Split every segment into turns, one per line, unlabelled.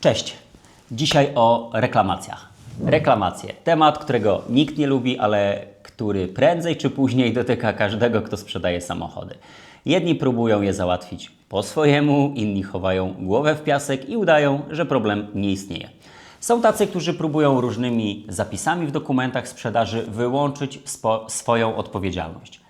Cześć. Dzisiaj o reklamacjach. Reklamacje. Temat, którego nikt nie lubi, ale który prędzej czy później dotyka każdego, kto sprzedaje samochody. Jedni próbują je załatwić po swojemu, inni chowają głowę w piasek i udają, że problem nie istnieje. Są tacy, którzy próbują różnymi zapisami w dokumentach sprzedaży wyłączyć swoją odpowiedzialność.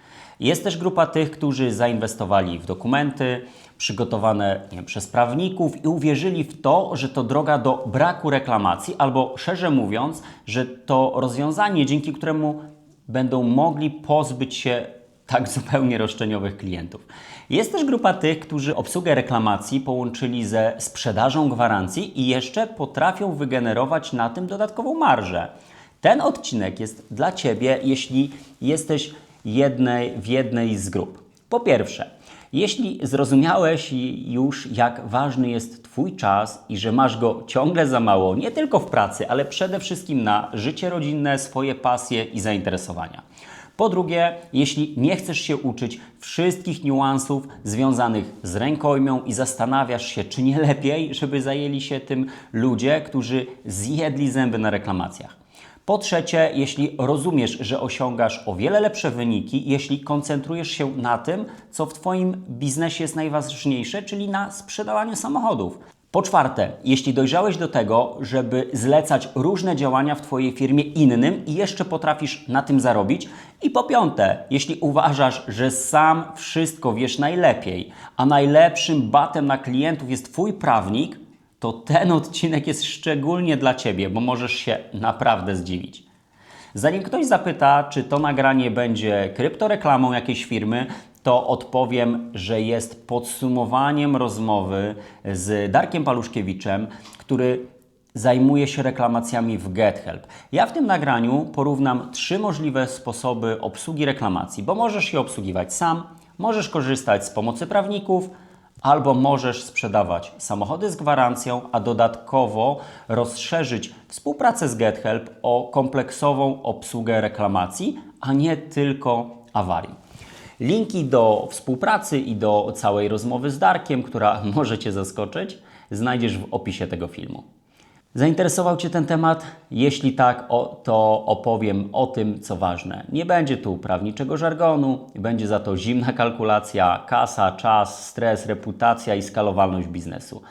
Jest też grupa tych, którzy zainwestowali w dokumenty przygotowane wiem, przez prawników i uwierzyli w to, że to droga do braku reklamacji, albo szerzej mówiąc, że to rozwiązanie, dzięki któremu będą mogli pozbyć się tak zupełnie roszczeniowych klientów. Jest też grupa tych, którzy obsługę reklamacji połączyli ze sprzedażą gwarancji i jeszcze potrafią wygenerować na tym dodatkową marżę. Ten odcinek jest dla Ciebie, jeśli jesteś jednej, w jednej z grup. Po pierwsze, jeśli zrozumiałeś już, jak ważny jest Twój czas i że masz go ciągle za mało, nie tylko w pracy, ale przede wszystkim na życie rodzinne, swoje pasje i zainteresowania. Po drugie, jeśli nie chcesz się uczyć wszystkich niuansów związanych z rękojmią i zastanawiasz się, czy nie lepiej, żeby zajęli się tym ludzie, którzy zjedli zęby na reklamacjach. Po trzecie, jeśli rozumiesz, że osiągasz o wiele lepsze wyniki, jeśli koncentrujesz się na tym, co w Twoim biznesie jest najważniejsze, czyli na sprzedawaniu samochodów. Po czwarte, jeśli dojrzałeś do tego, żeby zlecać różne działania w Twojej firmie innym i jeszcze potrafisz na tym zarobić. I po piąte, jeśli uważasz, że sam wszystko wiesz najlepiej, a najlepszym batem na klientów jest Twój prawnik, to ten odcinek jest szczególnie dla Ciebie, bo możesz się naprawdę zdziwić. Zanim ktoś zapyta, czy to nagranie będzie kryptoreklamą jakiejś firmy, to odpowiem, że jest podsumowaniem rozmowy z Darkiem Paluszkiewiczem, który zajmuje się reklamacjami w GetHelp. Ja w tym nagraniu porównam trzy możliwe sposoby obsługi reklamacji, bo możesz je obsługiwać sam, możesz korzystać z pomocy prawników, albo możesz sprzedawać samochody z gwarancją, a dodatkowo rozszerzyć współpracę z GetHelp o kompleksową obsługę reklamacji, a nie tylko awarii. Linki do współpracy i do całej rozmowy z Darkiem, która może Cię zaskoczyć, znajdziesz w opisie tego filmu. Zainteresował Cię ten temat? Jeśli tak, o, to opowiem o tym, co ważne. Nie będzie tu prawniczego żargonu, będzie za to zimna kalkulacja, kasa, czas, stres, reputacja i skalowalność biznesu.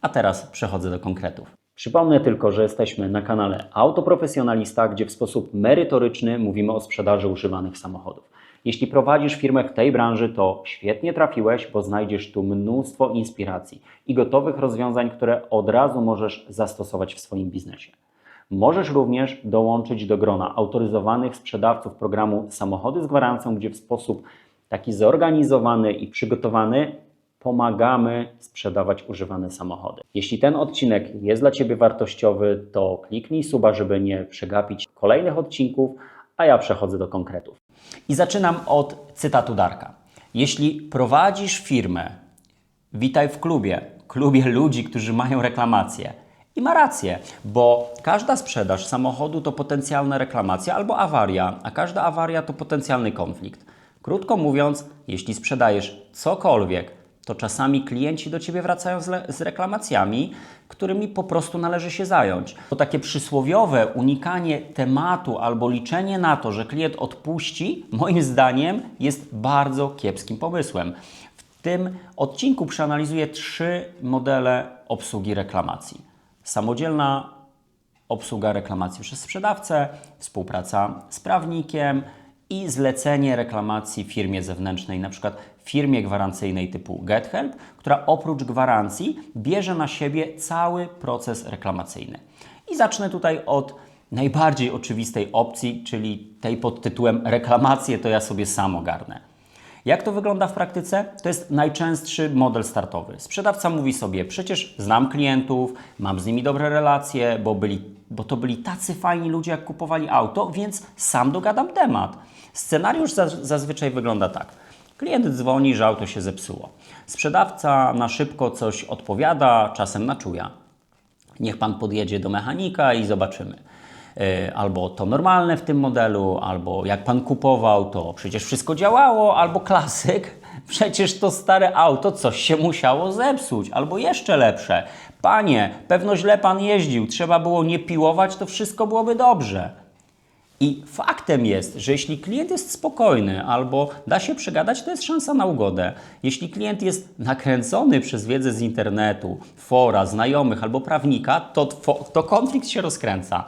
A teraz przechodzę do konkretów. Przypomnę tylko, że jesteśmy na kanale Autoprofesjonalista, gdzie w sposób merytoryczny mówimy o sprzedaży używanych samochodów. Jeśli prowadzisz firmę w tej branży, to świetnie trafiłeś, bo znajdziesz tu mnóstwo inspiracji i gotowych rozwiązań, które od razu możesz zastosować w swoim biznesie. Możesz również dołączyć do grona autoryzowanych sprzedawców programu Samochody z gwarancją, gdzie w sposób taki zorganizowany i przygotowany pomagamy sprzedawać używane samochody. Jeśli ten odcinek jest dla Ciebie wartościowy, to kliknij suba, żeby nie przegapić kolejnych odcinków, a ja przechodzę do konkretów. I zaczynam od cytatu Darka. Jeśli prowadzisz firmę, witaj w klubie, klubie ludzi, którzy mają reklamacje. I ma rację, bo każda sprzedaż samochodu to potencjalna reklamacja albo awaria, a każda awaria to potencjalny konflikt. Krótko mówiąc, jeśli sprzedajesz cokolwiek, to czasami klienci do Ciebie wracają z, z reklamacjami, którymi po prostu należy się zająć. To takie przysłowiowe unikanie tematu albo liczenie na to, że klient odpuści, moim zdaniem jest bardzo kiepskim pomysłem. W tym odcinku przeanalizuję trzy modele obsługi reklamacji. Samodzielna obsługa reklamacji przez sprzedawcę, współpraca z prawnikiem i zlecenie reklamacji firmie zewnętrznej, na przykład firmie gwarancyjnej typu GetHelp, która oprócz gwarancji bierze na siebie cały proces reklamacyjny. I zacznę tutaj od najbardziej oczywistej opcji, czyli tej pod tytułem reklamacje to ja sobie sam ogarnę. Jak to wygląda w praktyce? To jest najczęstszy model startowy. Sprzedawca mówi sobie: Przecież znam klientów, mam z nimi dobre relacje, bo, byli, bo to byli tacy fajni ludzie, jak kupowali auto, więc sam dogadam temat. Scenariusz zaz- zazwyczaj wygląda tak. Klient dzwoni, że auto się zepsuło. Sprzedawca na szybko coś odpowiada, czasem na czuja. Niech pan podjedzie do mechanika i zobaczymy. Yy, Albo to normalne w tym modelu, albo jak pan kupował, to przecież wszystko działało, albo klasyk, przecież to stare auto coś się musiało zepsuć, albo jeszcze lepsze. Panie, pewno źle pan jeździł, trzeba było nie piłować, to wszystko byłoby dobrze. I faktem jest, że jeśli klient jest spokojny albo da się przegadać, to jest szansa na ugodę. Jeśli klient jest nakręcony przez wiedzę z internetu, fora, znajomych albo prawnika, to, to konflikt się rozkręca.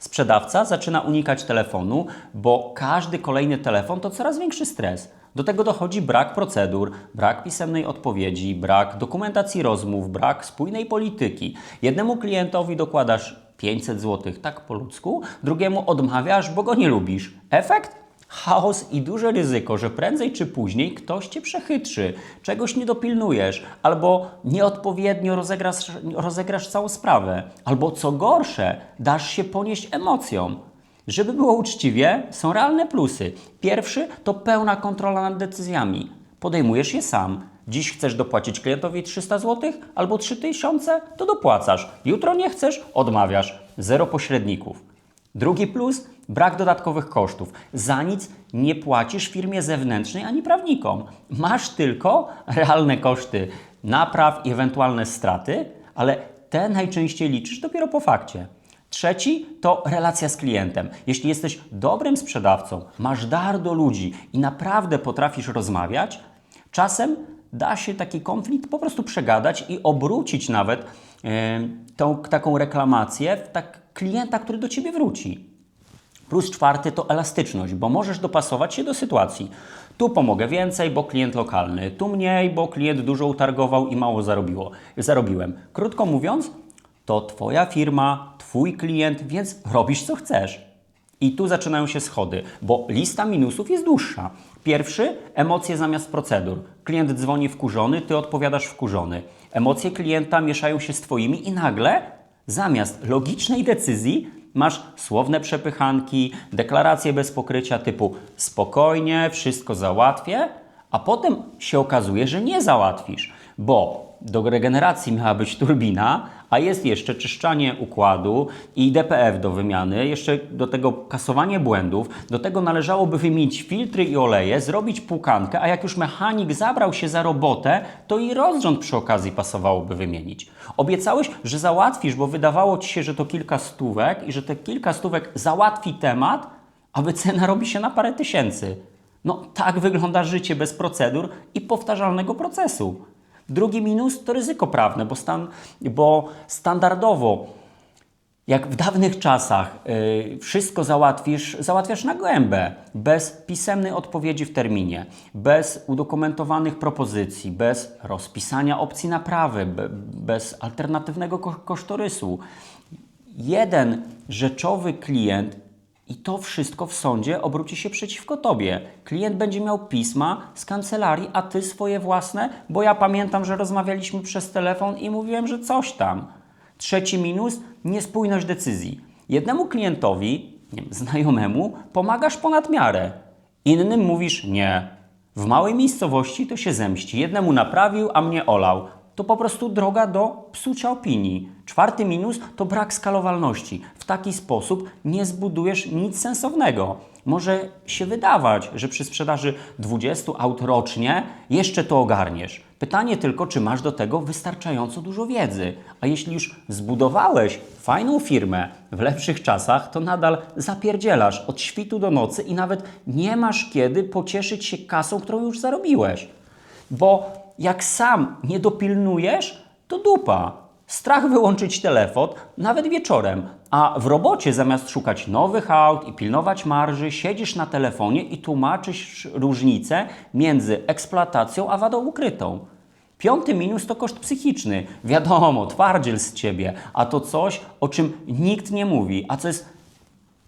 Sprzedawca zaczyna unikać telefonu, bo każdy kolejny telefon to coraz większy stres. Do tego dochodzi brak procedur, brak pisemnej odpowiedzi, brak dokumentacji rozmów, brak spójnej polityki. Jednemu klientowi dokładasz 500 zł tak po ludzku, drugiemu odmawiasz, bo go nie lubisz. Efekt? Chaos i duże ryzyko, że prędzej czy później ktoś cię przechytrzy, czegoś nie dopilnujesz, albo nieodpowiednio rozegrasz, rozegrasz całą sprawę, albo co gorsze, dasz się ponieść emocjom. Żeby było uczciwie, są realne plusy. Pierwszy to pełna kontrola nad decyzjami. Podejmujesz je sam. Dziś chcesz dopłacić klientowi 300 zł albo 3000, to dopłacasz. Jutro nie chcesz, odmawiasz. Zero pośredników. Drugi plus brak dodatkowych kosztów. Za nic nie płacisz firmie zewnętrznej ani prawnikom. Masz tylko realne koszty napraw i ewentualne straty, ale te najczęściej liczysz dopiero po fakcie. Trzeci to relacja z klientem. Jeśli jesteś dobrym sprzedawcą, masz dar do ludzi i naprawdę potrafisz rozmawiać, czasem da się taki konflikt po prostu przegadać i obrócić nawet e, tą taką reklamację w tak klienta, który do ciebie wróci. Plus czwarty to elastyczność, bo możesz dopasować się do sytuacji. Tu pomogę więcej, bo klient lokalny, tu mniej, bo klient dużo utargował i mało zarobiło, zarobiłem. Krótko mówiąc, to Twoja firma, Twój klient, więc robisz co chcesz. I tu zaczynają się schody, bo lista minusów jest dłuższa. Pierwszy emocje zamiast procedur. Klient dzwoni wkurzony, ty odpowiadasz wkurzony. Emocje klienta mieszają się z Twoimi i nagle zamiast logicznej decyzji masz słowne przepychanki, deklaracje bez pokrycia typu spokojnie, wszystko załatwię, a potem się okazuje, że nie załatwisz, bo do regeneracji miała być turbina, a jest jeszcze czyszczanie układu i DPF do wymiany, jeszcze do tego kasowanie błędów, do tego należałoby wymienić filtry i oleje, zrobić płukankę, a jak już mechanik zabrał się za robotę, to i rozrząd przy okazji pasowałoby wymienić. Obiecałeś, że załatwisz, bo wydawało Ci się, że to kilka stówek i że te kilka stówek załatwi temat, a wycena robi się na parę tysięcy. No tak wygląda życie bez procedur i powtarzalnego procesu. Drugi minus to ryzyko prawne, bo, stan, bo standardowo, jak w dawnych czasach, yy, wszystko załatwisz, załatwiasz na gębę, bez pisemnej odpowiedzi w terminie, bez udokumentowanych propozycji, bez rozpisania opcji naprawy, be, bez alternatywnego ko kosztorysu. Jeden rzeczowy klient i to wszystko w sądzie obróci się przeciwko tobie. Klient będzie miał pisma z kancelarii, a ty swoje własne, bo ja pamiętam, że rozmawialiśmy przez telefon i mówiłem, że coś tam. Trzeci minus niespójność decyzji. Jednemu klientowi, nie wiem, znajomemu, pomagasz ponad miarę, innym mówisz nie. W małej miejscowości to się zemści. Jednemu naprawił, a mnie olał to po prostu droga do psucia opinii. Czwarty minus to brak skalowalności. W taki sposób nie zbudujesz nic sensownego. Może się wydawać, że przy sprzedaży 20 aut rocznie jeszcze to ogarniesz. Pytanie tylko, czy masz do tego wystarczająco dużo wiedzy. A jeśli już zbudowałeś fajną firmę w lepszych czasach, to nadal zapierdzielasz od świtu do nocy i nawet nie masz kiedy pocieszyć się kasą, którą już zarobiłeś. Bo jak sam nie dopilnujesz, to dupa. Strach wyłączyć telefon, nawet wieczorem, a w robocie zamiast szukać nowych aut i pilnować marży, siedzisz na telefonie i tłumaczysz różnicę między eksploatacją a wadą ukrytą. Piąty minus to koszt psychiczny. Wiadomo, twardziel z ciebie, a to coś, o czym nikt nie mówi, a co jest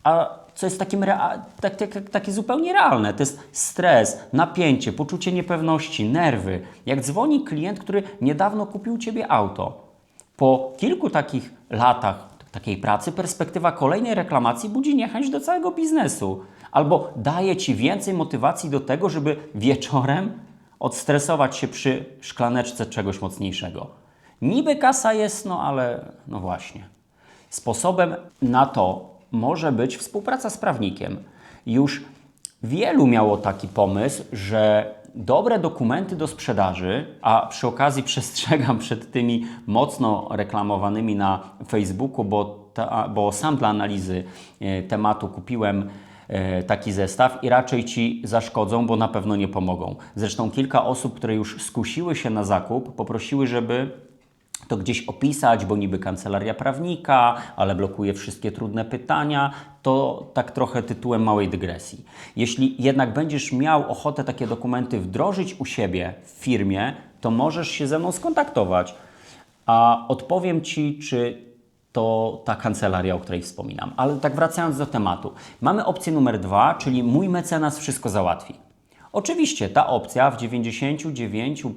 a co jest takim rea- tak, tak, takie zupełnie realne. To jest stres, napięcie, poczucie niepewności, nerwy. Jak dzwoni klient, który niedawno kupił Ciebie auto. Po kilku takich latach takiej pracy perspektywa kolejnej reklamacji budzi niechęć do całego biznesu. Albo daje Ci więcej motywacji do tego, żeby wieczorem odstresować się przy szklaneczce czegoś mocniejszego. Niby kasa jest, no ale no właśnie. Sposobem na to może być współpraca z prawnikiem. Już wielu miało taki pomysł, że dobre dokumenty do sprzedaży, a przy okazji przestrzegam przed tymi mocno reklamowanymi na Facebooku, bo, ta, bo sam dla analizy e, tematu kupiłem e, taki zestaw i raczej Ci zaszkodzą, bo na pewno nie pomogą. Zresztą kilka osób, które już skusiły się na zakup, poprosiły, żeby to gdzieś opisać, bo niby kancelaria prawnika, ale blokuje wszystkie trudne pytania, to tak trochę tytułem małej dygresji. Jeśli jednak będziesz miał ochotę takie dokumenty wdrożyć u siebie w firmie, to możesz się ze mną skontaktować, a odpowiem Ci, czy to ta kancelaria, o której wspominam. Ale tak wracając do tematu. Mamy opcję numer dwa, czyli mój mecenas wszystko załatwi. Oczywiście ta opcja w 99%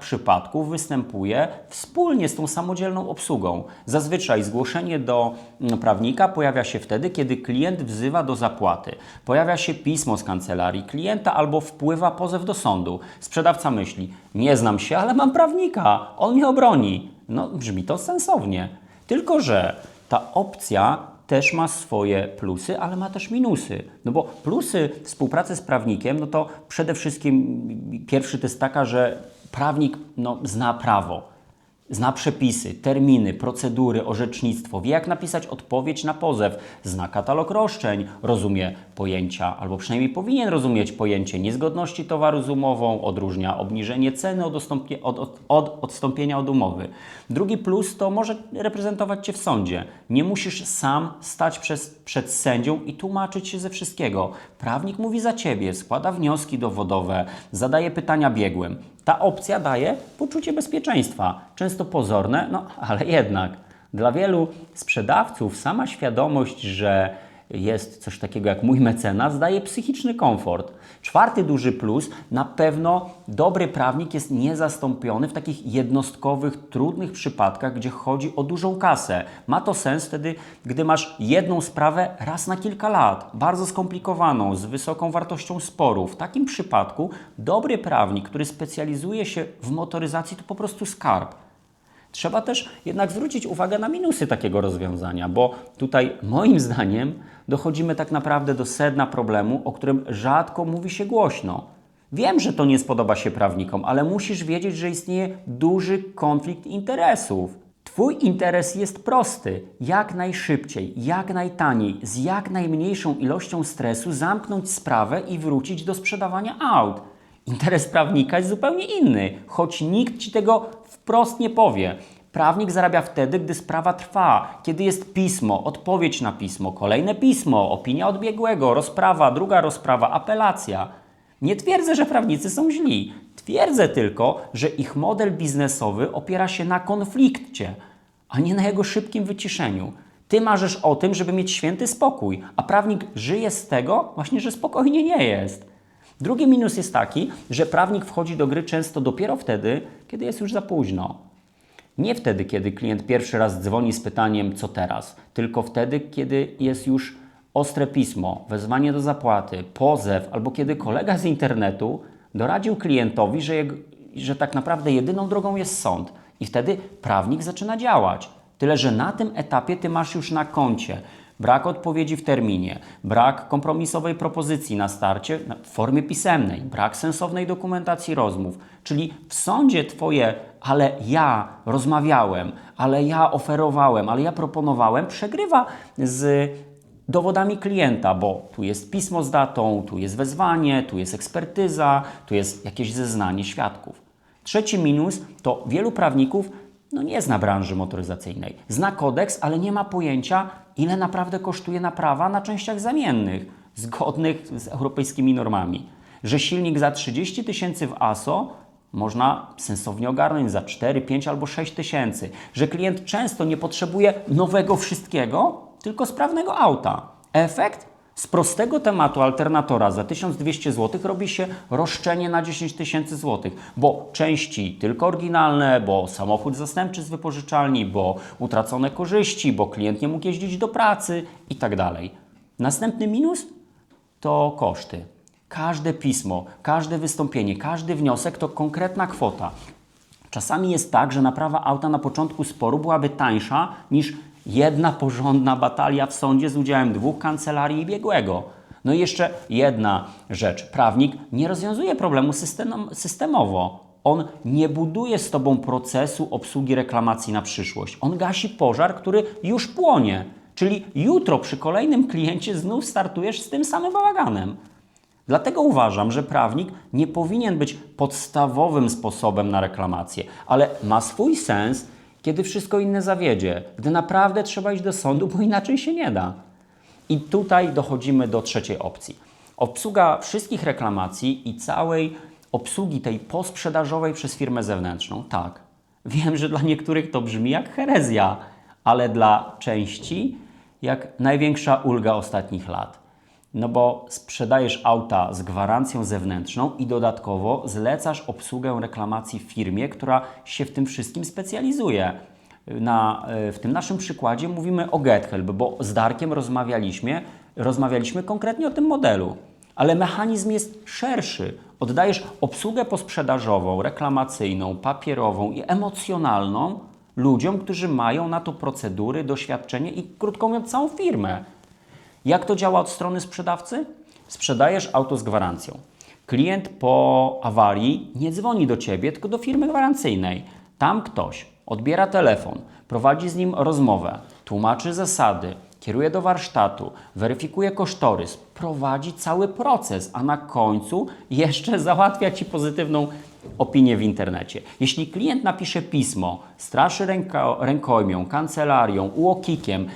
przypadków występuje wspólnie z tą samodzielną obsługą. Zazwyczaj zgłoszenie do mm, prawnika pojawia się wtedy, kiedy klient wzywa do zapłaty. Pojawia się pismo z kancelarii klienta albo wpływa pozew do sądu. Sprzedawca myśli: Nie znam się, ale mam prawnika, on mnie obroni. No, brzmi to sensownie. Tylko, że ta opcja też ma swoje plusy, ale ma też minusy. No bo plusy współpracy z prawnikiem, no to przede wszystkim pierwszy to jest taka, że prawnik no, zna prawo, zna przepisy, terminy, procedury, orzecznictwo, wie jak napisać odpowiedź na pozew, zna katalog roszczeń, rozumie pojęcia, albo przynajmniej powinien rozumieć pojęcie niezgodności towaru z umową, odróżnia obniżenie ceny od, od, od, od odstąpienia od umowy. Drugi plus to może reprezentować Cię w sądzie. Nie musisz sam stać przez, przed sędzią i tłumaczyć się ze wszystkiego. Prawnik mówi za Ciebie, składa wnioski dowodowe, zadaje pytania biegłym. Ta opcja daje poczucie bezpieczeństwa, często pozorne, no ale jednak. Dla wielu sprzedawców sama świadomość, że jest coś takiego jak mój mecenas, daje psychiczny komfort. Czwarty duży plus, na pewno dobry prawnik jest niezastąpiony w takich jednostkowych, trudnych przypadkach, gdzie chodzi o dużą kasę. Ma to sens wtedy, gdy masz jedną sprawę raz na kilka lat, bardzo skomplikowaną, z wysoką wartością sporu. W takim przypadku dobry prawnik, który specjalizuje się w motoryzacji, to po prostu skarb. Trzeba też jednak zwrócić uwagę na minusy takiego rozwiązania, bo tutaj moim zdaniem dochodzimy tak naprawdę do sedna problemu, o którym rzadko mówi się głośno. Wiem, że to nie spodoba się prawnikom, ale musisz wiedzieć, że istnieje duży konflikt interesów. Twój interes jest prosty: jak najszybciej, jak najtaniej, z jak najmniejszą ilością stresu zamknąć sprawę i wrócić do sprzedawania aut. Interes prawnika jest zupełnie inny, choć nikt ci tego wprost nie powie. Prawnik zarabia wtedy, gdy sprawa trwa, kiedy jest pismo, odpowiedź na pismo, kolejne pismo, opinia odbiegłego, rozprawa, druga rozprawa, apelacja. Nie twierdzę, że prawnicy są źli. Twierdzę tylko, że ich model biznesowy opiera się na konflikcie, a nie na jego szybkim wyciszeniu. Ty marzysz o tym, żeby mieć święty spokój, a prawnik żyje z tego właśnie, że spokojnie nie jest. Drugi minus jest taki, że prawnik wchodzi do gry często dopiero wtedy, kiedy jest już za późno. Nie wtedy, kiedy klient pierwszy raz dzwoni z pytaniem, co teraz, tylko wtedy, kiedy jest już ostre pismo, wezwanie do zapłaty, pozew, albo kiedy kolega z internetu doradził klientowi, że, jego, że tak naprawdę jedyną drogą jest sąd. I wtedy prawnik zaczyna działać. Tyle, że na tym etapie ty masz już na koncie brak odpowiedzi w terminie, brak kompromisowej propozycji na starcie w formie pisemnej, brak sensownej dokumentacji rozmów. Czyli w sądzie Twoje, ale ja rozmawiałem, ale ja oferowałem, ale ja proponowałem, przegrywa z dowodami klienta, bo tu jest pismo z datą, tu jest wezwanie, tu jest ekspertyza, tu jest jakieś zeznanie świadków. Trzeci minus to wielu prawników no nie zna branży motoryzacyjnej. Zna kodeks, ale nie ma pojęcia, ile naprawdę kosztuje naprawa na częściach zamiennych, zgodnych z europejskimi normami. Że silnik za 30 tysięcy w ASO można sensownie ogarnąć za 4, 5 albo 6 tysięcy. Że klient często nie potrzebuje nowego wszystkiego, tylko sprawnego auta. Efekt? Z prostego tematu alternatora za 1200 zł robi się roszczenie na 10 tysięcy złotych, bo części tylko oryginalne, bo samochód zastępczy z wypożyczalni, bo utracone korzyści, bo klient nie mógł jeździć do pracy i tak. Następny minus to koszty. Każde pismo, każde wystąpienie, każdy wniosek to konkretna kwota. Czasami jest tak, że naprawa auta na początku sporu byłaby tańsza niż jedna porządna batalia w sądzie z udziałem dwóch kancelarii i biegłego. No i jeszcze jedna rzecz. Prawnik nie rozwiązuje problemu system, systemowo. On nie buduje z Tobą procesu obsługi reklamacji na przyszłość. On gasi pożar, który już płonie. Czyli jutro przy kolejnym kliencie znów startujesz z tym samym bałaganem. Dlatego uważam, że prawnik nie powinien być podstawowym sposobem na reklamację, ale ma swój sens, kiedy wszystko inne zawiedzie, gdy naprawdę trzeba iść do sądu, bo inaczej się nie da. I tutaj dochodzimy do trzeciej opcji. Obsługa wszystkich reklamacji i całej obsługi tej posprzedażowej przez firmę zewnętrzną. Tak, wiem, że dla niektórych to brzmi jak herezja, ale dla części jak największa ulga ostatnich lat. No bo sprzedajesz auta z gwarancją zewnętrzną i dodatkowo zlecasz obsługę reklamacji firmie, która się w tym wszystkim specjalizuje. Na, e, w tym naszym przykładzie mówimy o GetHelp, bo z Darkiem rozmawialiśmy, rozmawialiśmy konkretnie o tym modelu. Ale mechanizm jest szerszy. Oddajesz obsługę posprzedażową, reklamacyjną, papierową i emocjonalną ludziom, którzy mają na to procedury, doświadczenie i krótko mówiąc całą firmę. Jak to działa od strony sprzedawcy? Sprzedajesz auto z gwarancją. Klient po awarii nie dzwoni do ciebie, tylko do firmy gwarancyjnej. Tam ktoś odbiera telefon, prowadzi z nim rozmowę, tłumaczy zasady, kieruje do warsztatu, weryfikuje kosztorys, prowadzi cały proces, a na końcu jeszcze załatwia ci pozytywną opinię w internecie. Jeśli klient napisze pismo, straszy ręko, rękojmią, kancelarią, uokikiem,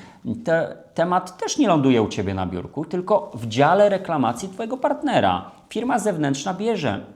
te, temat też nie ląduje u Ciebie na biurku, tylko w dziale reklamacji Twojego partnera. Firma zewnętrzna bierze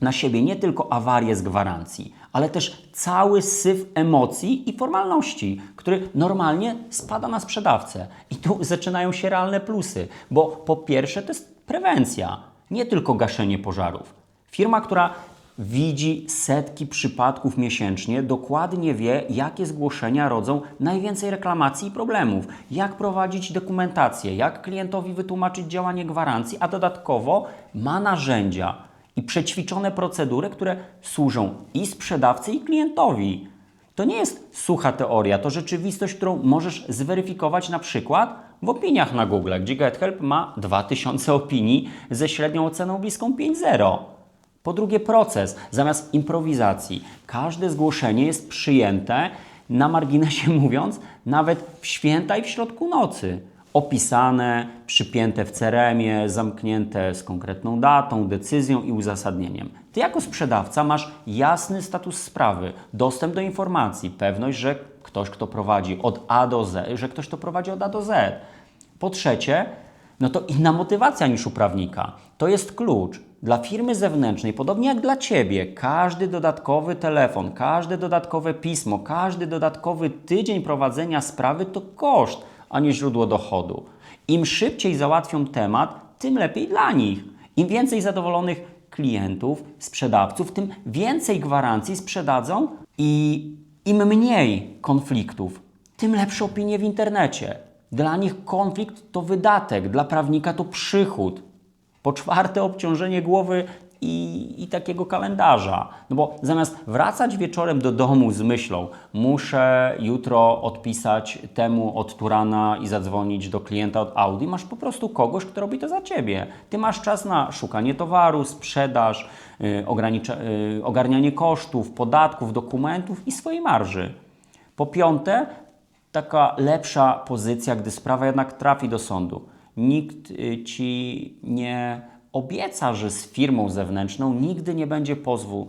na siebie nie tylko awarię z gwarancji, ale też cały syf emocji i formalności, który normalnie spada na sprzedawcę. I tu zaczynają się realne plusy, bo po pierwsze to jest prewencja, nie tylko gaszenie pożarów. Firma, która widzi setki przypadków miesięcznie, dokładnie wie, jakie zgłoszenia rodzą najwięcej reklamacji i problemów, jak prowadzić dokumentację, jak klientowi wytłumaczyć działanie gwarancji, a dodatkowo ma narzędzia i przećwiczone procedury, które służą i sprzedawcy, i klientowi. To nie jest sucha teoria, to rzeczywistość, którą możesz zweryfikować na przykład w opiniach na Google, gdzie GetHelp ma 2000 opinii ze średnią oceną bliską 5.0. Po drugie, proces. Zamiast improwizacji, każde zgłoszenie jest przyjęte, na marginesie mówiąc, nawet w święta i w środku nocy. Opisane, przypięte w ceremie, zamknięte z konkretną datą, decyzją i uzasadnieniem. Ty jako sprzedawca masz jasny status sprawy, dostęp do informacji, pewność, że ktoś, kto prowadzi od A do Z, że ktoś to prowadzi od A do Z. Po trzecie, no to inna motywacja niż u prawnika. To jest klucz. Dla firmy zewnętrznej, podobnie jak dla Ciebie, każdy dodatkowy telefon, każde dodatkowe pismo, każdy dodatkowy tydzień prowadzenia sprawy to koszt, a nie źródło dochodu. Im szybciej załatwią temat, tym lepiej dla nich. Im więcej zadowolonych klientów, sprzedawców, tym więcej gwarancji sprzedadzą i im mniej konfliktów, tym lepsze opinie w internecie. Dla nich konflikt to wydatek, dla prawnika to przychód. Po czwarte, obciążenie głowy i, i, takiego kalendarza. No bo zamiast wracać wieczorem do domu z myślą, muszę jutro odpisać temu od Turana i zadzwonić do klienta od Audi, masz po prostu kogoś, kto robi to za ciebie. Ty masz czas na szukanie towaru, sprzedaż, yy, ogarnianie kosztów, podatków, dokumentów i swojej marży. Po piąte, taka lepsza pozycja, gdy sprawa jednak trafi do sądu. Nikt y, ci nie obieca, że z firmą zewnętrzną nigdy nie będzie pozwu.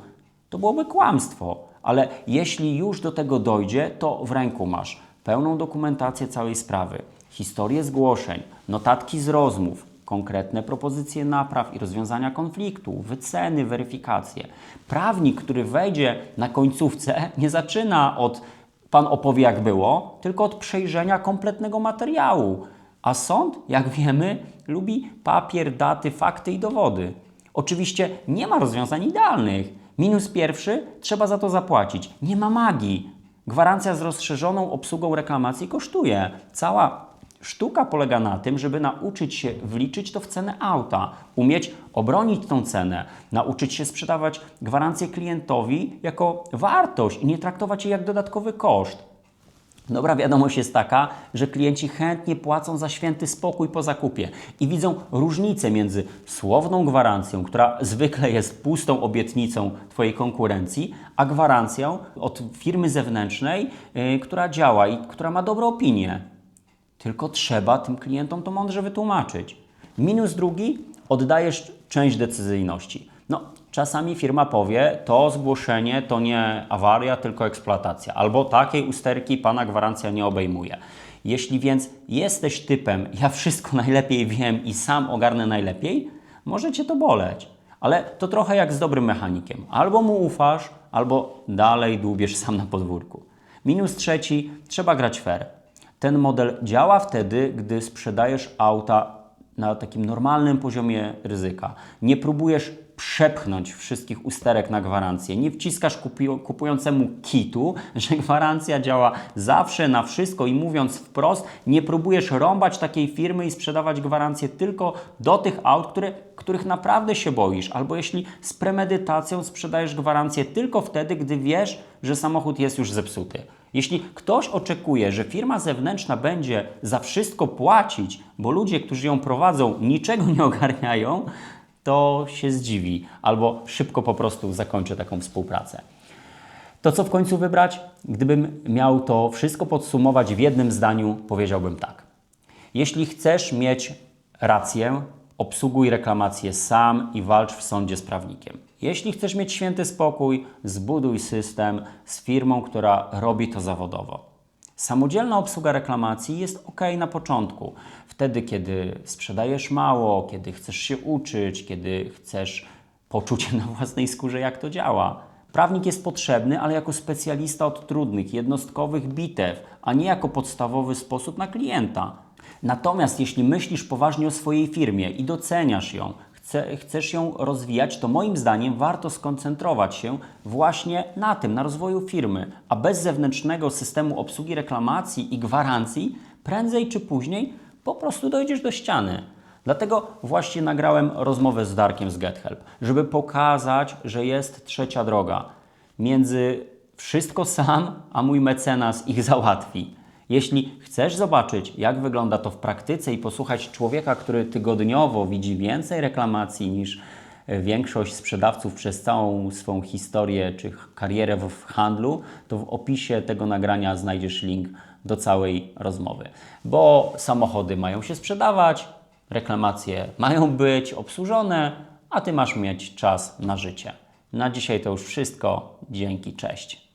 To byłoby kłamstwo, ale jeśli już do tego dojdzie, to w ręku masz pełną dokumentację całej sprawy, historię zgłoszeń, notatki z rozmów, konkretne propozycje napraw i rozwiązania konfliktu, wyceny, weryfikacje. Prawnik, który wejdzie na końcówce, nie zaczyna od Pan opowie jak było, tylko od przejrzenia kompletnego materiału. A sąd, jak wiemy, lubi papier, daty, fakty i dowody. Oczywiście nie ma rozwiązań idealnych. Minus pierwszy, trzeba za to zapłacić. Nie ma magii. Gwarancja z rozszerzoną obsługą reklamacji kosztuje. Cała Sztuka polega na tym, żeby nauczyć się wliczyć to w cenę auta, umieć obronić tą cenę, nauczyć się sprzedawać gwarancję klientowi jako wartość i nie traktować jej jak dodatkowy koszt. Dobra wiadomość jest taka, że klienci chętnie płacą za święty spokój po zakupie i widzą różnicę między słowną gwarancją, która zwykle jest pustą obietnicą Twojej konkurencji, a gwarancją od firmy zewnętrznej, yy, która działa i która ma dobrą opinię. Tylko trzeba tym klientom to mądrze wytłumaczyć. Minus drugi, oddajesz część decyzyjności. No, czasami firma powie, to zgłoszenie to nie awaria, tylko eksploatacja. Albo takiej usterki Pana gwarancja nie obejmuje. Jeśli więc jesteś typem, ja wszystko najlepiej wiem i sam ogarnę najlepiej, może Cię to boleć. Ale to trochę jak z dobrym mechanikiem. Albo mu ufasz, albo dalej dłubiesz sam na podwórku. Minus trzeci, trzeba grać fair. Ten model działa wtedy, gdy sprzedajesz auta na takim normalnym poziomie ryzyka. Nie próbujesz przepchnąć wszystkich usterek na gwarancję. Nie wciskasz kupującemu kitu, że gwarancja działa zawsze na wszystko i mówiąc wprost, nie próbujesz rąbać takiej firmy i sprzedawać gwarancję tylko do tych aut, które, których naprawdę się boisz, albo jeśli z premedytacją sprzedajesz gwarancję tylko wtedy, gdy wiesz, że samochód jest już zepsuty. Jeśli ktoś oczekuje, że firma zewnętrzna będzie za wszystko płacić, bo ludzie, którzy ją prowadzą, niczego nie ogarniają, to się zdziwi albo szybko po prostu zakończy taką współpracę. To co w końcu wybrać? Gdybym miał to wszystko podsumować w jednym zdaniu, powiedziałbym tak. Jeśli chcesz mieć rację, obsługuj reklamację sam i walcz w sądzie z prawnikiem. Jeśli chcesz mieć święty spokój, zbuduj system z firmą, która robi to zawodowo. Samodzielna obsługa reklamacji jest ok na początku. Wtedy, kiedy sprzedajesz mało, kiedy chcesz się uczyć, kiedy chcesz poczuć na własnej skórze, jak to działa. Prawnik jest potrzebny, ale jako specjalista od trudnych, jednostkowych bitew, a nie jako podstawowy sposób na klienta. Natomiast jeśli myślisz poważnie o swojej firmie i doceniasz ją, chce, chcesz ją rozwijać, to moim zdaniem warto skoncentrować się właśnie na tym, na rozwoju firmy, a bez zewnętrznego systemu obsługi reklamacji i gwarancji, prędzej czy później po prostu dojdziesz do ściany. Dlatego właśnie nagrałem rozmowę z Darkiem z GetHelp, żeby pokazać, że jest trzecia droga między wszystko sam, a mój mecenas ich załatwi. Jeśli chcesz zobaczyć, jak wygląda to w praktyce i posłuchać człowieka, który tygodniowo widzi więcej reklamacji niż e, większość sprzedawców przez całą swą historię czy karierę w handlu, to w opisie tego nagrania znajdziesz link do całej rozmowy. Bo samochody mają się sprzedawać, reklamacje mają być obsłużone, a ty masz mieć czas na życie. Na dzisiaj to już wszystko. Dzięki, cześć.